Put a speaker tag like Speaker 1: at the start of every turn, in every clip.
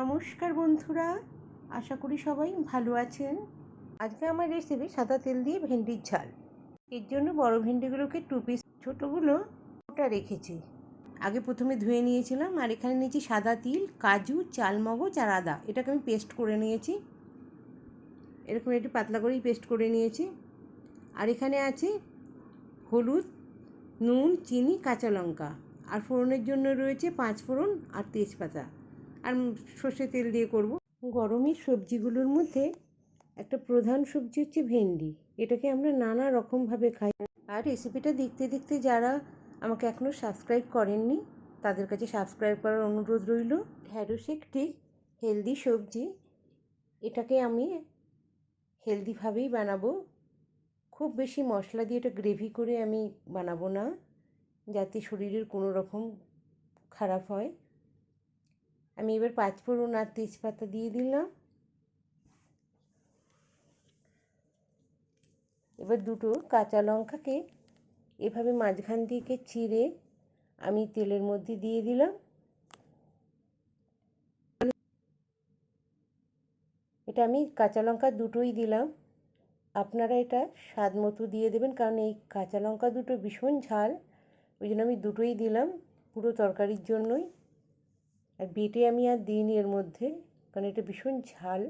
Speaker 1: নমস্কার বন্ধুরা, আশা করি সবাই ভালো আছেন। আজকে আমার রেসিপি সাদা তেল দিয়ে ভেন্ডির ঝাল। এর জন্য বড় ভেন্ডিগুলোকে টু পিস ছোটোগুলো ওটা রেখেছি। আগে প্রথমে ধুয়ে নিয়েছিলাম, আর এখানে নিয়েছি সাদা তিল, কাজু, চালমগজ, আর আদা। এটাকে আমি পেস্ট করে নিয়েছি। এরকম একটু পাতলা করেই পেস্ট করে নিয়েছি। আর এখানে আছে হলুদ, নুন, চিনি, কাঁচা লঙ্কা। আর ফোড়নের জন্য রয়েছে পাঁচ ফোড়ন আর তেজপাতা। আর সর্ষে তেল দিয়ে করব। গরমের সবজিগুলোর মধ্যে একটা প্রধান সবজি হচ্ছে ভেন্ডি। এটাকে আমরা নানা রকমভাবে খাই। আর রেসিপিটা দেখতে দেখতে যারা আমাকে এখনও সাবস্ক্রাইব করেননি, তাদের কাছে সাবস্ক্রাইব করার অনুরোধ রইল। ঢ্যাঁড়স একটি হেলদি সবজি। এটাকে আমি হেলদিভাবেই বানাবো। খুব বেশি মশলা দিয়ে এটা গ্রেভি করে আমি বানাবো না, যাতে শরীরের কোনো রকম খারাপ হয়। আমি এবার পাঁচফোড়ন আর তেজপাতা দিয়ে দিলাম। এবার দুটো কাঁচা লঙ্কাকে এভাবে মাঝখান দিকে চিড়ে আমি তেলের মধ্যে দিয়ে দিলাম। এটা আমি কাঁচা লঙ্কা দুটোই দিলাম। আপনারা এটা স্বাদ মতো দিয়ে দেবেন, কারণ এই কাঁচা লঙ্কা দুটো ভীষণ ঝাল, ওই জন্য আমি দুটোই দিলাম পুরো তরকারির জন্যই। আর বেটে আমি আর দিইনি এর মধ্যে, কারণ এটা ভীষণ ঝাল।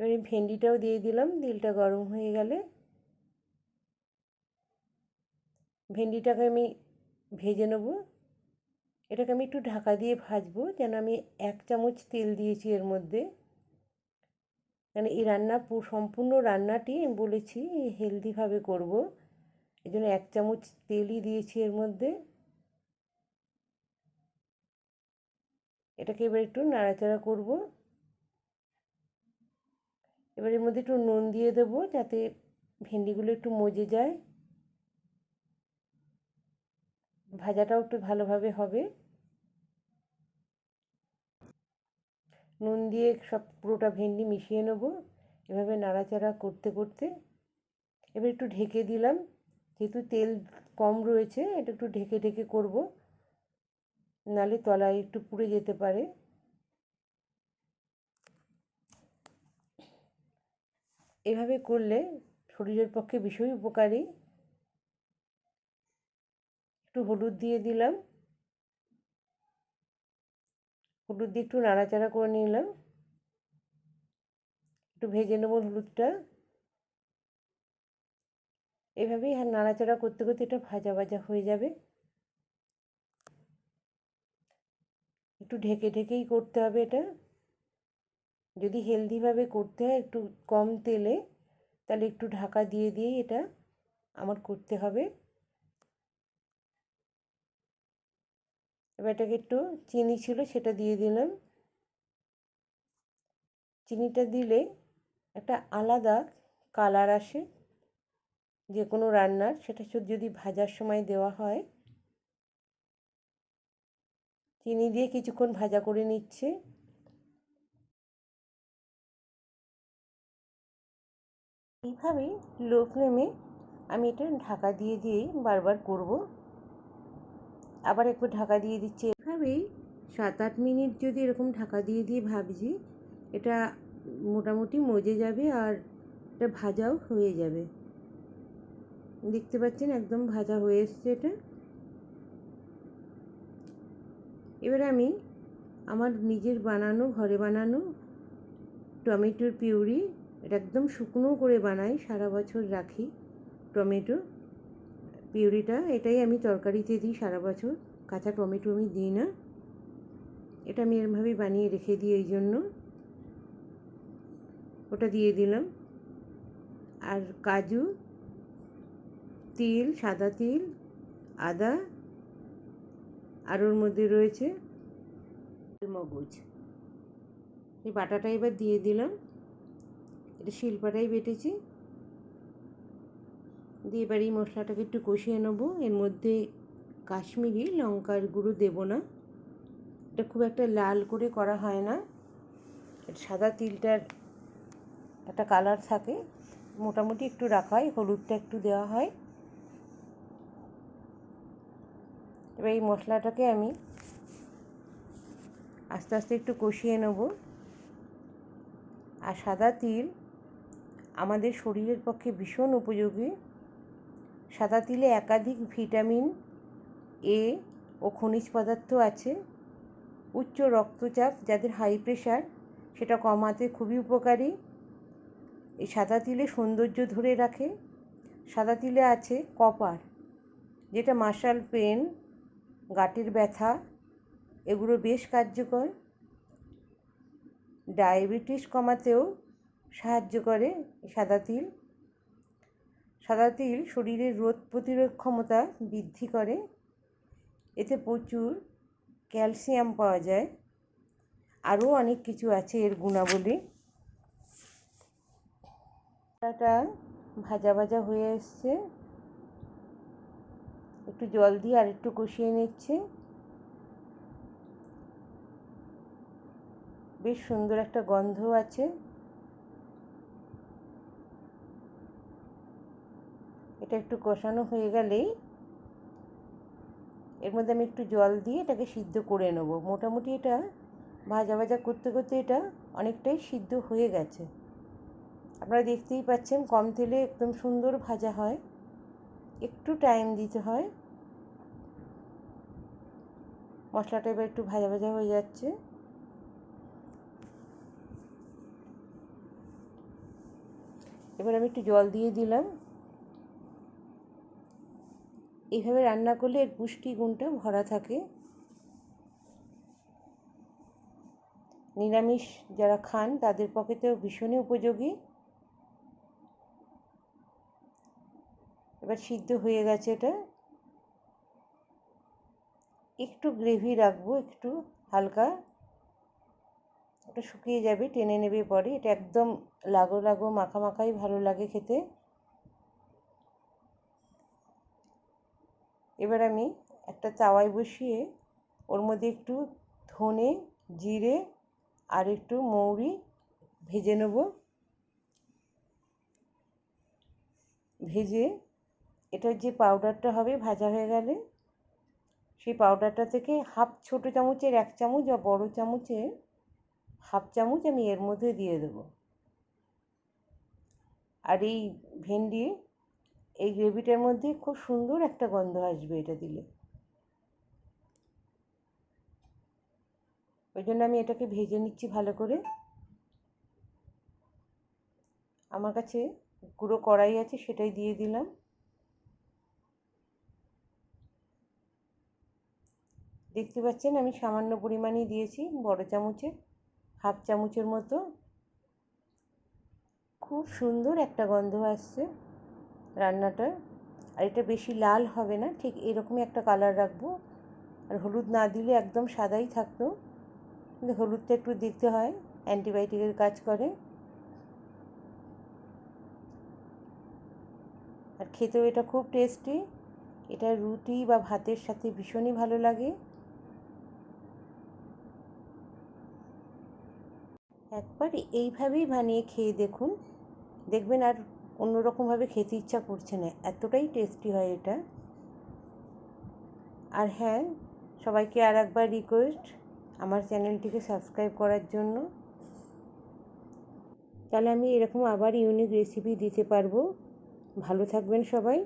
Speaker 1: এবার এই ভেন্ডিটাও দিয়ে দিলাম দিলটা গরম হয়ে গেলে। ভেন্ডিটাকে আমি ভেজে নেব। এটাকে আমি একটু ঢাকা দিয়ে ভাজবো, যেন আমি এক চামচ তেল দিয়েছি এর মধ্যে। কেন এই রান্না সম্পূর্ণ রান্নাটি আমি বলেছি হেলদিভাবে করব। এই জন্য এক চামচ তেলই দিয়েছি এর মধ্যে। এটাকে এবার একটু নাড়াচাড়া করব। এবার এর মধ্যে একটু নুন দিয়ে দেব যাতে ভেন্ডিগুলো একটু মজে যায়। ভাজাটাও একটু ভালোভাবে হবে। নুন দিয়ে সব পুরোটা ভেন্ডি মিশিয়ে নেব। এভাবে নাড়াচাড়া করতে করতে। এবার একটু ঢেকে দিলাম। যেহেতু তেল কম রয়েছে, এটা একটু ঢেকে ঢেকে করব। নালে তলায় একটু পুড়ে যেতে পারে। এভাবে করলে শরীরের পক্ষে ভীষণই উপকারী। একটু হলুদ দিয়ে দিলাম। হলুদ দিয়ে একটু নাড়াচাড়া করে নিলাম। একটু ভেজে নেব হলুদটা। এভাবেই আর নাড়াচাড়া করতে করতে এটা ভাজা ভাজা হয়ে যাবে। একটু ঢেকে ঢেকেই করতে হবে এটা। যদি হেলদিভাবে করতে হয়, একটু কম তেলে, তাহলে একটু ঢাকা দিয়ে দিয়েই এটা আমার করতে হবে। এবার এটাকে একটু চিনি ছিল সেটা দিয়ে দিলাম। চিনিটা দিলে একটা আলাদা কালার আসে যে কোনো রান্নার, সেটা যদি ভাজার সময় দেওয়া হয় চিনি দিয়ে কিছুক্ষণ ভাজা করে নিচ্ছে। এইভাবেই লো ফ্লেমে আমি এটা ঢাকা দিয়ে দিয়েই বারবার করব। আবার একটু ঢাকা দিয়ে দিচ্ছি। এভাবেই সাত আট মিনিট যদি এরকম ঢাকা দিয়ে দিয়ে ভাবছি, এটা মোটামুটি মজে যাবে আর এটা ভাজাও হয়ে যাবে। দেখতে পাচ্ছেন একদম ভাজা হয়ে এসছে এটা। এবার আমি আমার নিজের বানানো, ঘরে বানানো টমেটোর পিউরি, এটা একদম শুকনো করে বানাই, সারা বছর রাখি টমেটো পিউরিটা। এটাই আমি তরকারিতে দিই সারা বছর, কাঁচা টমেটো আমি দিই না। এটা আমি এরমভাবেই বানিয়ে রেখে দিই এই জন্য। ওটা দিয়ে দিলাম। আর কাজু, তিল, সাদা তিল, আদা আর ওর মধ্যে রয়েছে মগজ। এই বাটাটা এবার দিয়ে দিলাম। এটা শিলপাটাই বেটেছি। দিয়ে এবার এই মশলাটাকে একটু কষিয়ে নেব। এর মধ্যে কাশ্মীরি লঙ্কার গুঁড়ো দেবো না। এটা খুব একটা লাল করে করা হয় না। এটা সাদা তিলটার একটা কালার থাকে। মোটামুটি একটু রাখা হয়, হলুদটা একটু দেওয়া হয়। এবার এই মশলাটাকে আমি আস্তে আস্তে একটু কষিয়ে নেব। আর সাদা তিল আমাদের শরীরের পক্ষে ভীষণ উপযোগী। সাদা তিলে একাধিক ভিটামিন এ ও খনিজ পদার্থ আছে। উচ্চ রক্তচাপ, যাদের হাই প্রেশার, সেটা কমাতে খুবই উপকারী। এই সাদা তিলে সৌন্দর্য ধরে রাখে। সাদা তিলে আছে কপার, যেটা মার্শাল পেন গাঁটের ব্যথা, এগুলো বেশ কার্যকর। ডায়াবেটিস কমাতেও সাহায্য করে সাদা তিল। সাদা তিল শরীরের রোগ প্রতিরোধ ক্ষমতা বৃদ্ধি করে। এতে প্রচুর ক্যালসিয়াম পাওয়া যায়। আরও অনেক কিছু আছে এর গুণাবলী। ভাজা ভাজা হয়ে এসছে। একটু জল দিয়ে আর একটু কষিয়ে নিচ্ছে। বেশ সুন্দর একটা গন্ধ আছে। এটা একটু কষানো হয়ে গেলেই এর মধ্যে আমি একটু জল দিয়ে এটাকে সিদ্ধ করে নেব। মোটামুটি এটা ভাজা ভাজা করতে করতে এটা অনেকটাই সিদ্ধ হয়ে গেছে। আপনারা দেখতেই পাচ্ছেন কম তেলে একদম সুন্দর ভাজা হয়। একটু টাইম দিতে হয়। মশলাটা এবার একটু ভাজা ভাজা হয়ে যাচ্ছে। এবার আমি একটু জল দিয়ে দিলাম। এইভাবে রান্না করলে এর পুষ্টি গুণটা ভরা থাকে। নিরামিষ যারা খান তাদের পক্ষেতেও ভীষণই উপযোগী। এবার সিদ্ধ হয়ে গেছে এটা। একটু গ্রেভি রাখব, একটু হালকা। ওটা শুকিয়ে যাবে, টেনে নেবে পরে। এটা একদম লাগো লাগো, মাখা মাখাই ভালো লাগে খেতে। এবার আমি একটা তাওয়ায় বসিয়ে ওর মধ্যে একটু ধনে, জিরে আর একটু মৌরি ভেজে নেব। ভেজে এটার যে পাউডারটা হবে ভাজা হয়ে গেলে, সেই পাউডারটা থেকে হাফ ছোটো চামচের এক চামচ বা বড় চামচে হাফ চামচ আমি এর মধ্যে দিয়ে দেবো। আর এই ভেন্ডি এই গ্রেভিটার মধ্যে খুব সুন্দর একটা গন্ধ আসবে এটা দিলে। ওই জন্য আমি এটাকে ভেজে নিচ্ছি ভালো করে। আমার কাছে গুঁড়ো কড়াই আছে সেটাই দিয়ে দিলাম। দেখতে পাচ্ছেন আমি সামান্য পরিমাণেই দিয়েছি বড় চামচে হাফ চামচের মতো। খুব সুন্দর একটা গন্ধ আসছে রান্নাটা আর এটা বেশি লাল হবে না, ঠিক এরকমই একটা কালার রাখব। আর হলুদ না দিলে একদম সাদাই থাকতো। কিন্তু হলুদটা একটু দেখতে হয় অ্যান্টিবায়োটিকের কাজ করে। আর খেতেও এটা খুব টেস্টি এটা রুটি বা ভাতের সাথে ভীষণই ভালো লাগে। একবার এইভাবেই বানিয়ে খেয়ে দেখুন। দেখবেন আর অন্যরকমভাবে খেতে ইচ্ছা করছে না। এতটাই টেস্টি হয় এটা। আর হ্যাঁ সবাইকে আর একবার রিকোয়েস্ট আমার চ্যানেলটিকে সাবস্ক্রাইব করার জন্য। তাহলে আমি এরকম আবার ইউনিক রেসিপি দিতে পারব। ভালো থাকবেন সবাই।